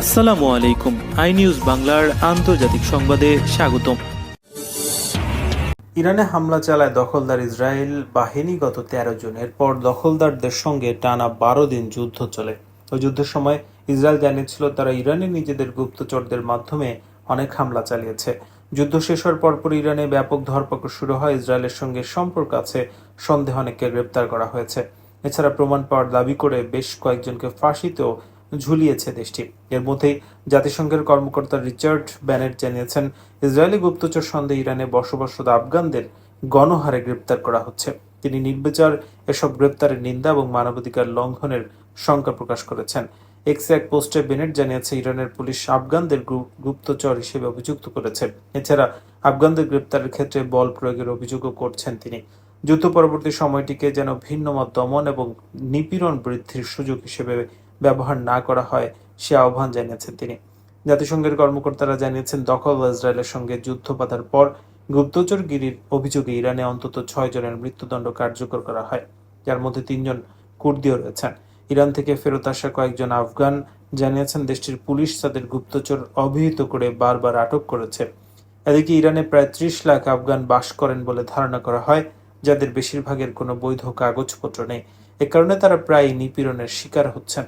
আসসালামু আলাইকুম। I news বাংলার আন্তর্জাতিক সংবাদে স্বাগতম। ইরানে হামলা চালায় দখলদার ইসরায়েল বাহিনী গত তেরো জুন। এরপর দখলদারদের সঙ্গে টানা বারো দিন যুদ্ধ চলে। ওই যুদ্ধের সময় ইসরায়েল জানিয়েছিল তারা ইরানে নিজেদের গুপ্তচরদের মাধ্যমে অনেক হামলা চালিয়েছে। যুদ্ধ শেষ হওয়ার পরপর ইরানে ব্যাপক ধরপাকড় শুরু হয়। ইসরায়েলের সঙ্গে সম্পর্ক আছে, সন্দেহ অনেককে গ্রেপ্তার করা হয়েছে। এছাড়া প্রমাণ পাওয়ার দাবি করে বেশ কয়েকজনকে ফাঁসিতেও ঝুলিয়েছে দেশটি। এর মধ্যেই জাতিসংঘের কর্মকর্তা রিচার্ড ব্যানেট জানিয়েছেন, ইসরায়েলি গুপ্তচর সন্দেহে ইরানে বসবাসরত আফগানদের গণহারে গ্রেপ্তার করা হচ্ছে। তিনি নির্বিচার এসব গ্রেপ্তারের নিন্দা এবং মানবাধিকার লঙ্ঘনের শঙ্কা প্রকাশ করেছেন। এক্সে এক পোস্টে বেনেট জানিয়েছে, ইরানের পুলিশ আফগানদের গুপ্তচর হিসেবে অভিযুক্ত করেছে। এছাড়া আফগানদের গ্রেপ্তারের ক্ষেত্রে বল প্রয়োগের অভিযোগও করছেন তিনি। যুদ্ধ পরবর্তী সময়টিকে যেন ভিন্ন মত দমন এবং নিপীড়ন বৃদ্ধির সুযোগ হিসেবে ব্যবহার না করা হয়, সে আহ্বান জানিয়েছেন তিনি। জাতিসংঘের কর্মকর্তারা জানিয়েছেন, দখল ইসরায়েলের সঙ্গে যুদ্ধ বাঁধার পর গুপ্তচরগিরির অভিযোগে ইরানে অন্তত ছয় জনের মৃত্যুদণ্ড কার্যকর করা হয়। যার মধ্যে তিনজন কুর্দিও রয়েছেন। ইরান থেকে ফেরত আসা কয়েকজন আফগান জানিয়েছেন, দেশটির পুলিশ তাদের গুপ্তচর অভিহিত করে বারবার আটক করেছে। এদিকে ইরানে প্রায় ত্রিশ লাখ আফগান বাস করেন বলে ধারণা করা হয়, যাদের বেশিরভাগের কোনো বৈধ কাগজপত্র নেই। এ কারণে তারা প্রায় নিপীড়নের শিকার হচ্ছেন।